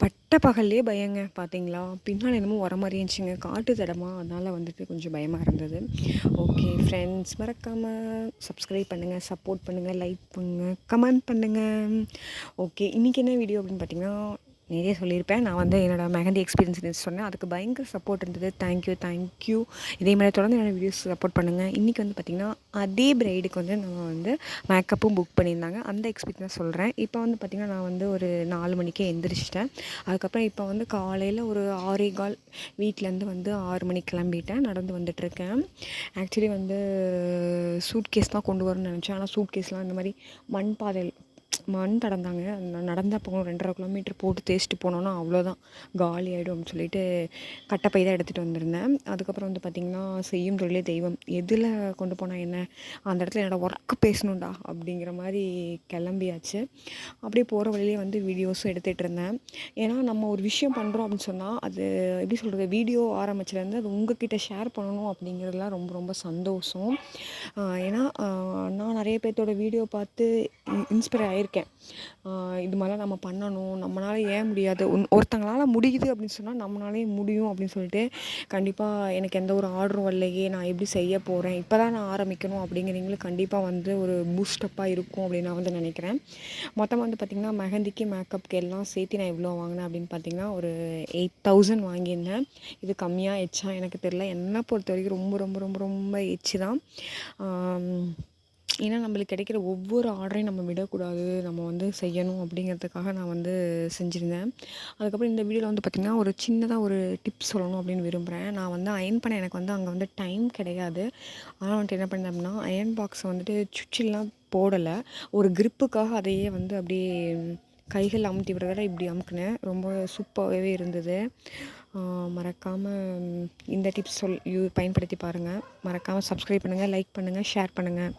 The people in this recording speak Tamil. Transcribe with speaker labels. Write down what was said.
Speaker 1: பட்ட பகல்லே பயங்க பார்த்தீங்களா பின்னால் என்னமோ வர மாதிரி இருந்துச்சுங்க. காட்டு தடமா. அதனால் வந்துட்டு கொஞ்சம் பயமாக இருந்தது. ஓகே ஃப்ரெண்ட்ஸ் மறக்காமல் சப்ஸ்கிரைப் பண்ணுங்கள் சப்போர்ட் பண்ணுங்கள் லைக் பண்ணுங்கள் கமெண்ட் பண்ணுங்கள் ஓகே இன்றைக்கி என்ன வீடியோ அப்படின்னு பார்த்தீங்கன்னா நிறைய சொல்லியிருப்பேன். நான் வந்து என்னோடய மெஹந்தி எக்ஸ்பீரியன்ஸ் சொன்னேன். அதுக்கு பயங்கர சப்போர்ட் இருந்தது. தேங்க்யூ தேங்க்யூ இதே மாதிரி தொடர்ந்து என்னோடய வீடியோஸ் சப்போர்ட் பண்ணுங்கள் இன்றைக்கி வந்து பார்த்திங்கன்னா அதே பிரைடுக்கு வந்து நம்ம வந்து மேக்கப்பும் புக் பண்ணியிருந்தாங்க. அந்த எக்ஸ்பீரியன்ஸ் சொல்கிறேன் இப்போ வந்து பார்த்திங்கன்னா நான் வந்து ஒரு நாலு மணிக்கே எந்திரிச்சிட்டேன். அதுக்கப்புறம் இப்போ வந்து காலையில் ஒரு ஆறே கால் வீட்டிலேருந்து வந்து ஆறு மணிக்கு கிளம்பிட்டேன். நடந்து வந்துட்டுருக்கேன். ஆக்சுவலி வந்து சூட் கேஸ் தான் கொண்டு வரணும்னு நினச்சேன். ஆனால் சூட் கேஸ்லாம் இந்த மாதிரி மண் பாதையில் மண் தடந்தாங்க நடந்தால் போகணும் ரெண்டரை கிலோமீட்டர் போட்டு தேய்ச்சிட்டு போனோன்னா அவ்வளோதான். காலி ஆகிடும் அப்படின்னு சொல்லிட்டு கட்டப்பை தான் எடுத்துகிட்டு வந்திருந்தேன். அதுக்கப்புறம் வந்து பார்த்திங்கன்னா செய்யும் தொழிலே தெய்வம். எதில் கொண்டு போனால் என்ன? அந்த இடத்துல என்னோடய ஒர்க்கு பேசணும்டா அப்படிங்கிற மாதிரி கிளம்பியாச்சு. அப்படியே போகிற வழியிலே வந்து வீடியோஸும் எடுத்துகிட்டு இருந்தேன். ஏன்னா நம்ம ஒரு விஷயம் பண்ணுறோம் அப்படின்னு சொன்னால் அது எப்படி சொல்கிறது வீடியோ ஆரம்பிச்சிலேருந்து அது உங்ககிட்ட ஷேர் பண்ணணும் அப்படிங்கிறதுலாம் ரொம்ப ரொம்ப சந்தோஷம். ஏன்னா நிறைய பேர்த்தோட வீடியோ பார்த்து இன்ஸ்பயர் ஆகியிருக்கேன் இது மாதிரிலாம் நம்ம பண்ணணும். நம்மளால் ஏன் முடியாது? ஒருத்தங்களால் முடியுது அப்படின்னு சொன்னால் நம்மளாலேயும் முடியும் அப்படின்னு சொல்லிட்டு கண்டிப்பாக எனக்கு எந்த ஒரு ஆர்டரும் வரலையே நான் எப்படி செய்ய போகிறேன் இப்போ தான் நான் ஆரம்பிக்கணும் அப்படிங்கிறீங்களும் கண்டிப்பாக வந்து ஒரு பூஸ்டப்பாக இருக்கும் அப்படின்னு நான் வந்து நினைக்கிறேன். மொத்தமாக வந்து பார்த்திங்கன்னா மெஹந்திக்கு மேக்கப்புக்கு எல்லாம் சேர்த்து நான் எவ்வளோ வாங்கினேன் அப்படின்னு பார்த்தீங்கன்னா ஒரு எயிட் தௌசண்ட் வாங்கியிருந்தேன். இது கம்மியாக எச்சா எனக்கு தெரில என்னை பொறுத்த வரைக்கும் ரொம்ப ரொம்ப ரொம்ப ரொம்ப எச்சு தான் ஏன்னா நம்மளுக்கு கிடைக்கிற ஒவ்வொரு ஆர்டரையும் நம்ம விடக்கூடாது. நம்ம வந்து செய்யணும் அப்படிங்கிறதுக்காக நான் வந்து செஞ்சுருந்தேன். அதுக்கப்புறம் இந்த வீடியோவில் வந்து பார்த்திங்கன்னா ஒரு சின்னதாக ஒரு டிப்ஸ் சொல்லணும் அப்படின்னு விரும்புகிறேன் நான் வந்து அயன் பண்ண எனக்கு வந்து அங்கே வந்து டைம் கிடையாது. அதனால் வந்துட்டு என்ன பண்ணேன் அப்படின்னா அயன் பாக்ஸை வந்துட்டு சுவிட்செல்லாம் போடலை. ஒரு க்ரிப்புக்காக அதையே வந்து அப்படியே கைகள் அமுத்தி விடுறதால இப்படி அமுக்குனேன். ரொம்ப சூப்பராகவே இருந்தது. மறக்காமல் இந்த டிப்ஸ் சொல் யூ பயன்படுத்தி பாருங்கள் மறக்காமல் சப்ஸ்கிரைப் பண்ணுங்கள் லைக் பண்ணுங்கள் ஷேர் பண்ணுங்கள்